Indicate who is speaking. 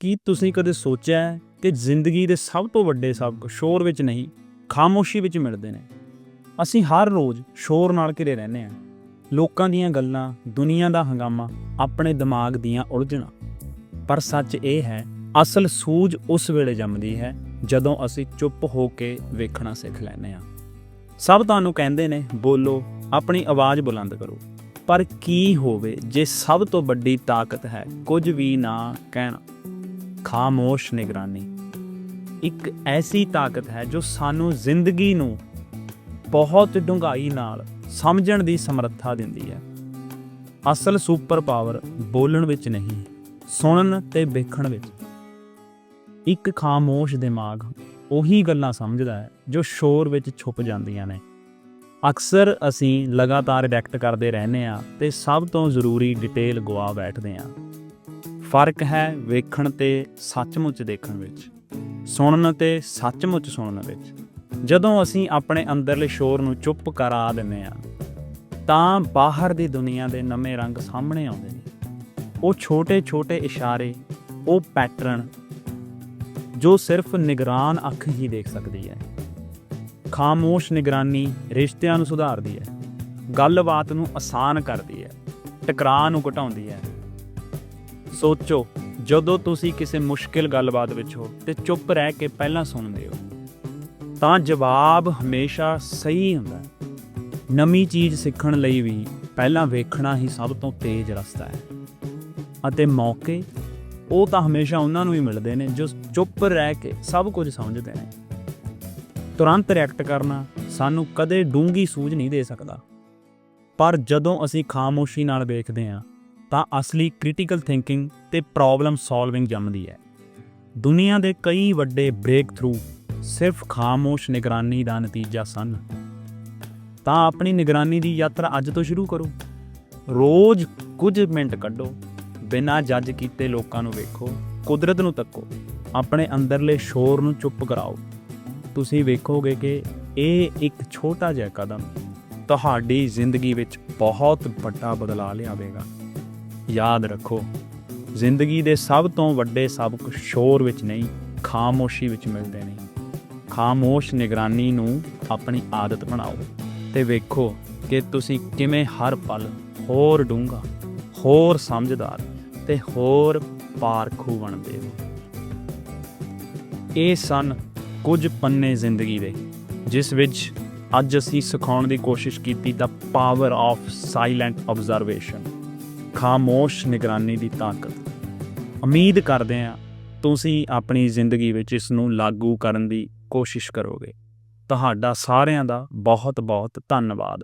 Speaker 1: ਕੀ ਤੁਸੀਂ ਕਦੇ ਸੋਚਿਆ ਹੈ ਕਿ ਜ਼ਿੰਦਗੀ ਦੇ ਸਭ ਤੋਂ ਵੱਡੇ ਸਬਕ ਸ਼ੋਰ ਵਿੱਚ ਨਹੀਂ, ਖਾਮੋਸ਼ੀ ਵਿੱਚ ਮਿਲਦੇ ਨੇ? ਅਸੀਂ ਹਰ ਰੋਜ਼ ਸ਼ੋਰ ਨਾਲ ਘਿਰੇ ਰਹਿੰਦੇ ਹਾਂ। ਲੋਕਾਂ ਦੀਆਂ ਗੱਲਾਂ, ਦੁਨੀਆ ਦਾ ਹੰਗਾਮਾ, ਆਪਣੇ ਦਿਮਾਗ ਦੀਆਂ ਉਲਝਣਾਂ। ਪਰ ਸੱਚ ਇਹ ਹੈ, ਅਸਲ ਸੂਝ ਉਸ ਵੇਲੇ ਜੰਮਦੀ ਹੈ ਜਦੋਂ ਅਸੀਂ ਚੁੱਪ ਹੋ ਕੇ ਵੇਖਣਾ ਸਿੱਖ ਲੈਂਦੇ ਹਾਂ। ਸਭ ਤੁਹਾਨੂੰ ਕਹਿੰਦੇ ਨੇ, ਬੋਲੋ, ਆਪਣੀ ਆਵਾਜ਼ ਬੁਲੰਦ ਕਰੋ। ਪਰ ਕੀ ਹੋਵੇ ਜੇ ਸਭ ਤੋਂ ਵੱਡੀ ਤਾਕਤ ਹੈ ਕੁਝ ਵੀ ਨਾ ਕਹਿਣਾ? ਖਾਮੋਸ਼ ਨਿਗਰਾਨੀ। ਇੱਕ ਐਸੀ ਤਾਕਤ ਹੈ ਜੋ ਸਾਨੂੰ ਜ਼ਿੰਦਗੀ ਨੂੰ ਬਹੁਤ ਡੂੰਘਾਈ ਨਾਲ ਸਮਝਣ ਦੀ ਸਮਰੱਥਾ ਦਿੰਦੀ ਹੈ। ਅਸਲ ਸੁਪਰ ਪਾਵਰ ਬੋਲਣ ਵਿੱਚ ਨਹੀਂ, ਸੁਣਨ ਤੇ ਵੇਖਣ ਵਿੱਚ। ਇੱਕ ਖਾਮੋਸ਼ ਦਿਮਾਗ ਉਹੀ ਗੱਲਾਂ ਸਮਝਦਾ ਹੈ ਜੋ ਸ਼ੋਰ ਵਿੱਚ ਛੁਪ ਜਾਂਦੀਆਂ ਨੇ। ਅਕਸਰ ਅਸੀਂ ਲਗਾਤਾਰ ਰਿਐਕਟ ਕਰਦੇ ਰਹਿੰਦੇ ਆ ਤੇ ਸਭ ਤੋਂ ਜ਼ਰੂਰੀ ਡਿਟੇਲ ਗਵਾ ਬੈਠਦੇ ਆ ਫ਼ਰਕ ਹੈ ਵੇਖਣ ਤੇ ਸੱਚਮੁੱਚ ਦੇਖਣ ਵਿੱਚ, ਸੁਣਨ ਤੇ ਸੱਚਮੁੱਚ ਸੁਣਨ ਵਿੱਚ। ਜਦੋਂ ਅਸੀਂ ਆਪਣੇ ਅੰਦਰਲੇ ਸ਼ੋਰ ਨੂੰ ਚੁੱਪ ਕਰਾ ਦਿੰਦੇ ਆ ਤਾਂ ਬਾਹਰ ਦੀ ਦੁਨੀਆ ਦੇ ਨਵੇਂ ਰੰਗ ਸਾਹਮਣੇ ਆਉਂਦੇ ਨੇ। ਉਹ ਛੋਟੇ-ਛੋਟੇ ਇਸ਼ਾਰੇ, ਉਹ ਪੈਟਰਨ, ਜੋ ਸਿਰਫ ਨਿਗਰਾਨ ਅੱਖ ਹੀ ਦੇਖ ਸਕਦੀ ਹੈ। ਖਾਮੋਸ਼ ਨਿਗਰਾਨੀ ਰਿਸ਼ਤਿਆਂ ਨੂੰ ਸੁਧਾਰਦੀ ਹੈ, ਗੱਲਬਾਤ ਨੂੰ ਆਸਾਨ ਕਰਦੀ ਹੈ, ਟਕਰਾਅ ਨੂੰ ਘਟਾਉਂਦੀ ਹੈ। ਸੋਚੋ, ਜਦੋਂ ਤੁਸੀਂ ਕਿਸੇ ਮੁਸ਼ਕਿਲ ਗੱਲਬਾਤ ਵਿੱਚ ਹੋ ਤੇ ਚੁੱਪ ਰਹਿ ਕੇ ਪਹਿਲਾਂ ਸੁਣਦੇ ਹੋ, ਤਾਂ ਜਵਾਬ ਹਮੇਸ਼ਾ ਸਹੀ ਹੁੰਦਾ ਨਵੀਂ ਚੀਜ਼ ਸਿੱਖਣ ਲਈ ਵੀ ਪਹਿਲਾਂ ਵੇਖਣਾ ਹੀ ਸਭ ਤੋਂ ਤੇਜ਼ ਰਸਤਾ ਹੈ। ਅਤੇ ਮੌਕੇ, ਉਹ ਤਾਂ ਹਮੇਸ਼ਾ ਉਹਨਾਂ ਨੂੰ ਹੀ ਮਿਲਦੇ ਨੇ ਜੋ ਚੁੱਪ ਰਹਿ ਕੇ ਸਭ ਕੁਝ ਸਮਝਦੇ ਨੇ। ਤੁਰੰਤ ਰਿਐਕਟ ਕਰਨਾ ਸਾਨੂੰ ਕਦੇ ਡੂੰਗੀ ਸੂਝ ਨਹੀਂ ਦੇ ਸਕਦਾ। ਪਰ ਜਦੋਂ ਅਸੀਂ ਖਾਮੋਸ਼ੀ ਨਾਲ ਵੇਖਦੇ ਹਾਂ ਤਾਂ ਅਸਲੀ ਕ੍ਰਿਟੀਕਲ ਥਿੰਕਿੰਗ ਤੇ ਪ੍ਰੋਬਲਮ ਸੋਲਵਿੰਗ ਜੰਮਦੀ ਹੈ। ਦੁਨੀਆ ਦੇ ਕਈ ਵੱਡੇ ਬ੍ਰੇਕ ਥਰੂ ਸਿਰਫ ਖਾਮੋਸ਼ ਨਿਗਰਾਨੀ ਦਾ ਨਤੀਜਾ ਸਨ। ਤਾਂ ਆਪਣੀ ਨਿਗਰਾਨੀ ਦੀ ਯਾਤਰਾ ਅੱਜ ਤੋਂ ਸ਼ੁਰੂ ਕਰੋ। ਰੋਜ਼ ਕੁਝ ਮਿੰਟ ਕੱਢੋ, ਬਿਨਾਂ ਜੱਜ ਕੀਤੇ ਲੋਕਾਂ ਨੂੰ ਵੇਖੋ, ਕੁਦਰਤ ਨੂੰ ਤੱਕੋ, ਆਪਣੇ ਅੰਦਰਲੇ ਸ਼ੋਰ ਨੂੰ ਚੁੱਪ ਕਰਾਓ। ਤੁਸੀਂ ਵੇਖੋਗੇ ਕਿ ਇਹ ਇੱਕ ਛੋਟਾ ਜਿਹਾ ਕਦਮ ਤੁਹਾਡੀ ਜ਼ਿੰਦਗੀ ਵਿੱਚ ਬਹੁਤ ਵੱਡਾ ਬਦਲਾਅ ਲਿਆਵੇਗਾ। ਯਾਦ ਰੱਖੋ, ਜ਼ਿੰਦਗੀ ਦੇ ਸਭ ਤੋਂ ਵੱਡੇ ਸਬਕ ਸ਼ੋਰ ਵਿੱਚ ਨਹੀਂ, ਖਾਮੋਸ਼ੀ ਵਿੱਚ ਮਿਲਦੇ ਨੇ ਖਾਮੋਸ਼ ਨਿਗਰਾਨੀ ਨੂੰ ਆਪਣੀ ਆਦਤ ਬਣਾਓ ਤੇ ਵੇਖੋ ਕਿ ਤੁਸੀਂ ਕਿਵੇਂ ਹਰ ਪਲ ਹੋਰ ਡੂੰਘਾ, ਹੋਰ ਸਮਝਦਾਰ ਤੇ ਹੋਰ ਪਾਰਖੂ ਬਣਦੇ ਹੋ। ਇਹ ਸਨ ਕੁਝ ਪੰਨੇ ਜ਼ਿੰਦਗੀ ਦੇ, ਜਿਸ ਵਿੱਚ ਅੱਜ ਅਸੀਂ ਸਿਖਾਉਣ ਦੀ ਕੋਸ਼ਿਸ਼ ਕੀਤੀ ਦਾ ਪਾਵਰ ਆਫ ਸਾਇਲੈਂਟ ਆਬਜ਼ਰਵੇਸ਼ਨ ਖਾਮੋਸ਼ ਨਿਗਰਾਨੀ ਦੀ ਤਾਕਤ। ਉਮੀਦ ਕਰਦੇ ਹਾਂ ਤੁਸੀਂ ਆਪਣੀ ਜ਼ਿੰਦਗੀ ਵਿੱਚ ਇਸ ਨੂੰ ਲਾਗੂ ਕਰਨ ਦੀ ਕੋਸ਼ਿਸ਼ ਕਰੋਗੇ। ਤੁਹਾਡਾ ਸਾਰਿਆਂ ਦਾ ਬਹੁਤ ਬਹੁਤ ਧੰਨਵਾਦ।